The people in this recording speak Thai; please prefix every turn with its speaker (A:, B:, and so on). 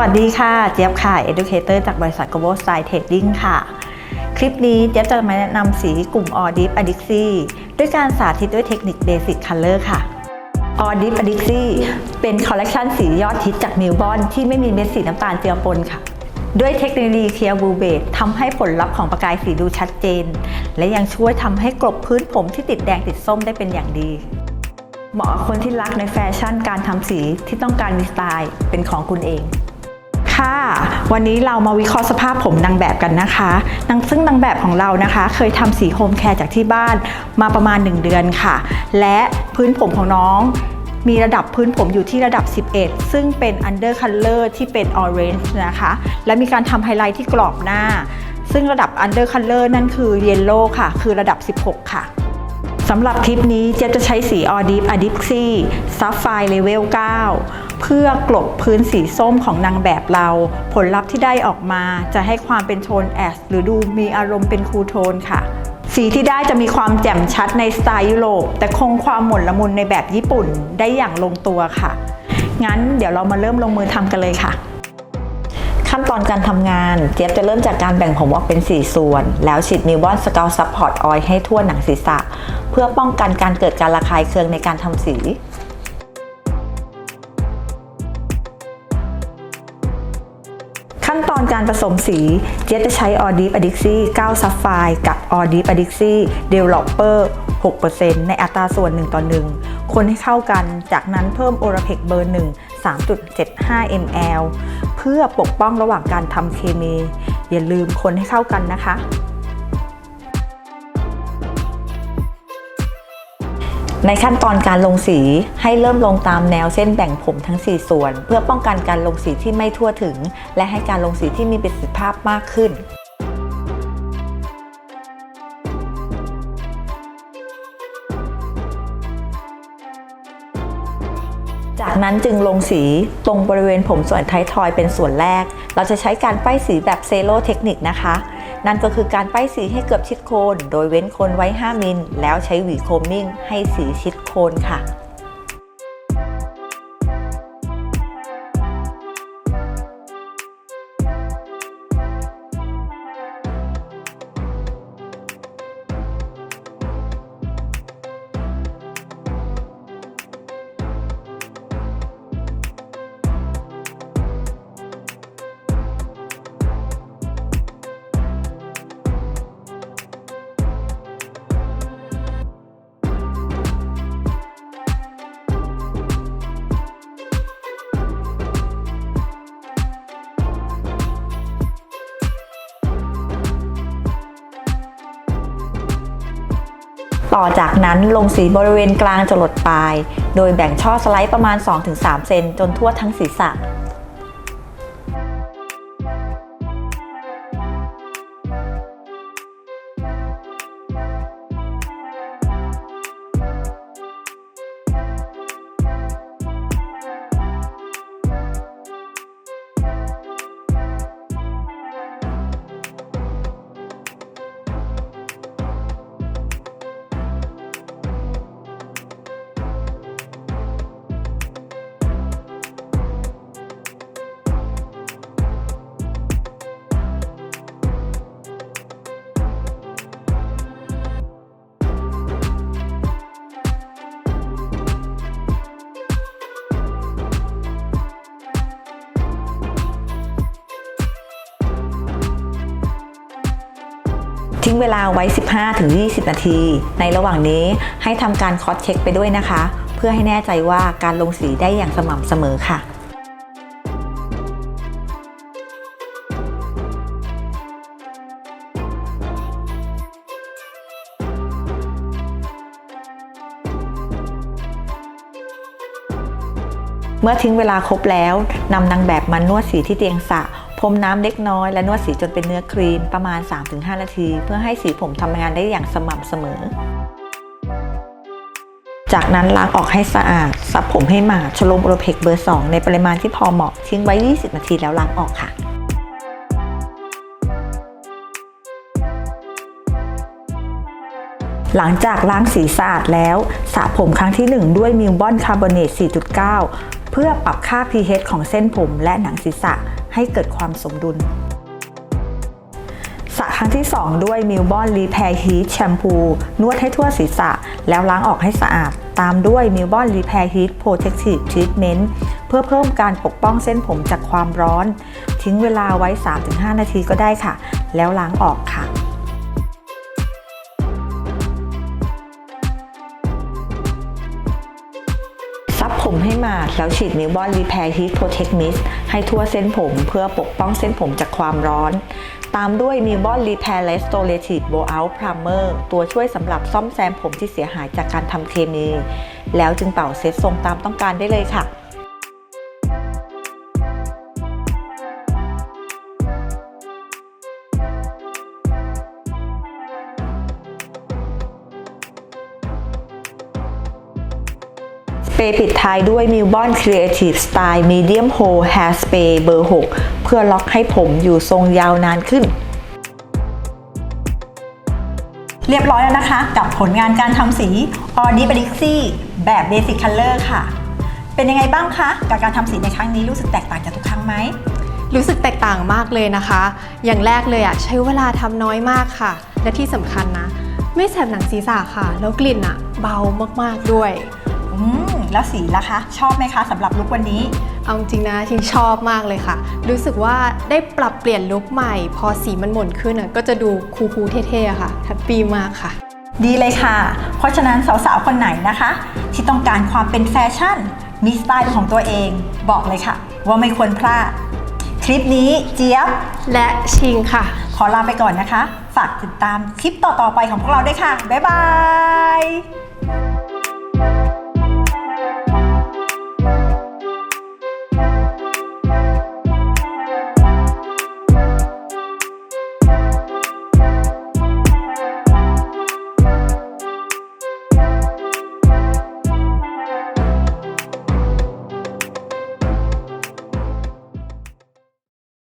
A: วัสดีค่ะ เจี๊ยบค่ะ Educator จากบริษัท Global Style Trading ค่ะ คลิปนี้เจี๊ยบจะมาแนะนำสีกลุ่ม All Deep Adixi ด้วยการสาธิตด้วยเทคนิค Basic Color ค่ะ All Deep Adixi เป็นคอลเลกชันสียอดฮิตจากมิวบอนที่ไม่มีเม็ดสีน้ำตาลเจือปนค่ะ ด้วยเทคโนโลยีเคลียร์บูเบดทำให้ผลลัพธ์ของประกายสีดูชัดเจน และยังช่วยทำให้กลบพื้นผมที่ติดแดงติดส้มได้เป็นอย่างดีเหมาะกับคนที่รักในแฟชั่นการทำสีที่ต้องการมีสไตล์เป็นของคุณเอง ค่ะ วันนี้เรามาวิเคราะห์สภาพผมนางแบบกันนะคะนางซึ่งนางแบบของเรานะคะ เคยทำสีโฮมแคร์จากที่บ้านมาประมาณ 1 เดือนค่ะ และพื้นผมของน้องมีระดับพื้นผมอยู่ที่ระดับ 11 ซึ่งเป็น under color ที่เป็น orange นะคะ และมีการทำไฮไลท์ที่กรอบหน้า ซึ่งระดับ under color นั่นคือ yellow ค่ะ คือระดับ 16 ค่ะำหรับคลิปนี้เจ๊จะใช้สี All Deep Adixi Sapphire Level 9เพื่อกลบพื้นสีส้มของนางแบบเรา ผลลัพธ์ที่ได้ออกมาจะให้ความเป็นโทนแอชหรือดูมีอารมณ์เป็นคูโทนค่ะ สีที่ได้จะมีความแจ่มชัดในสไตล์ยุโรป แต่คงความหม่นละมุนในแบบญี่ปุ่นได้อย่างลงตัวค่ะ งั้นเดี๋ยวเรามาเริ่มลงมือทำกันเลยค่ะ ขั้นตอนการทำงาน เจี๊ยบจะเริ่มจากการแบ่งผมออกเป็น 4 ส่วน แล้วฉีดนิวบอนสกาวซัพพอร์ตออยล์ให้ทั่วหนังศีรษะ เพื่อป้องกันการเกิดการระคายเคืองในการทำสีขั้นตอนการผสมสีเจี๊ยบจะใช้ a u d i p Adixi 9 Sapphire กับ a u d i p Adixi Developer 6%ในอัตราส่วน 1 ต่อ 1 คนให้เข้ากัน จากนั้นเพิ่ม Orapec เบอร์ 1 3.75 ml เพื่อปกป้องระหว่างการทำเคมี อย่าลืมคนให้เข้ากันนะคะ ในขั้นตอนการลงสีให้เริ่มลงตามแนวเส้นแบ่งผมทั้ง 4 ส่วน เพื่อป้องกันการลงสีที่ไม่ทั่วถึง และให้การลงสีที่มีประสิทธิภาพมากขึ้น จากนั้นจึงลงสีตรงบริเวณผมส่วนท้ายทอยเป็นส่วนแรก เราจะใช้การป้ายสีแบบเซโลเทคนิคนะคะ นั่นก็คือการป้ายสีให้เกือบชิดโคน โดยเว้นโคนไว้ 5 มิล แล้วใช้หวีโคมมิ่งให้สีชิดโคนค่ะ ต่อจากนั้นลงสีบริเวณกลางจรดปลาย โดยแบ่งช่อสไลด์ประมาณ 2-3 เซนจนทั่วทั้งศีรษะ ทิ้งเวลาไว้ 15-20 นาที ในระหว่างนี้ให้ทำการคอสเช็คไปด้วยนะคะ เพื่อให้แน่ใจว่าการลงสีได้อย่างสม่ำเสมอค่ะเมื่อทิ้งเวลาครบแล้วนำนางแบบมานวดสีที่เตียงสระ รมน้ำเล็กน้อยและนวดสีจนเป็นเนื้อครีมประมาณ 3-5 นาที เพื่อให้สีผมทำงานได้อย่างสม่ำเสมอ จากนั้นล้างออกให้สะอาดซับผมให้หมาดชโลมโอโรเพกเบอร์ 2 ในปริมาณที่พอเหมาะทิ้งไว้ 20 นาทีแล้วล้างออกค่ะหลังจากล้างสีสะอาดแล้วสระผมครั้งที่ 1 ด้วยมิลบอนคาร์บอเนต 4.9 เพื่อปรับค่า pH ของเส้นผมและหนังศีรษะ ให้เกิดความสมดุลสระครั้งที่ 2 ด้วยมิลบอนรีแพร์ฮีทแชมพู นวดให้ทั่วศีรษะ แล้วล้างออกให้สะอาด ตามด้วยมิลบอนรีแพร์ฮีทโปรเทคทีฟทรีทเมนต์เพื่อเพิ่มการปกป้องเส้นผมจากความร้อน ทิ้งเวลาไว้ 3-5 นาทีก็ได้ค่ะ แล้วล้างออกค่ะ ผมให้หมาดแล้วฉีดนิวบอนรีแพร์ฮีทโปรเทคมิสให้ทั่วเส้นผมเพื่อปกป้องเส้นผมจากความร้อน ตามด้วยนิวบอนรีแพร์เลสโตเลทีฟโบอัลพรามเมอร์ตัวช่วยสำหรับซ่อมแซมผมที่เสียหายจากการทำเคมี แล้วจึงเป่าเซตทรงตามต้องการได้เลยค่ะ รย์ปิดท้ายด้วย m i l b o n Creative Style Medium Hold Hair Spray เบอร์ 6 เพื่อล็อกให้ผมอยู่ทรงยาวนานขึ้น เรียบร้อยแล้วนะคะ กับผลงานการทำสี a u d i b e l i x i แบบ Basic Color ค่ะ เป็นยังไงบ้างคะ กับการทำสีในครั้งนี้รู้สึกแตกต่างจากทุกครั้งไหม
B: รู้สึกแตกต่างมากเลยนะคะ อย่างแรกเลยอะใช้เวลาทำน้อยมากค่ะ และที่สำคัญนะ ไม่แสบหนังศีรษะค่ะ แล้วกลิ่นอะเบามากๆด้วย
A: แล้วสีล่ะคะ ชอบไหมคะสำหรับลุควันนี้
B: เอาจริงนะชิงชอบมากเลยค่ะ รู้สึกว่าได้ปรับเปลี่ยนลุคใหม่ พอสีมันหม่นขึ้นอะก็จะดูคูลๆเท่ๆอะค่ะแฮปปี้มากค่ะ
A: ดีเลยค่ะ เพราะฉะนั้นสาวๆคนไหนนะคะ ที่ต้องการความเป็นแฟชั่น มีสไตล์ของตัวเอง บอกเลยค่ะ ว่าไม่ควรพลาด คลิปนี้เจี๊ยบ
B: และชิงค่ะ
A: ขอลาไปก่อนนะคะ ฝากติดตามคลิปต่อๆไปของพวกเราด้วยค่ะ บ๊ายบาย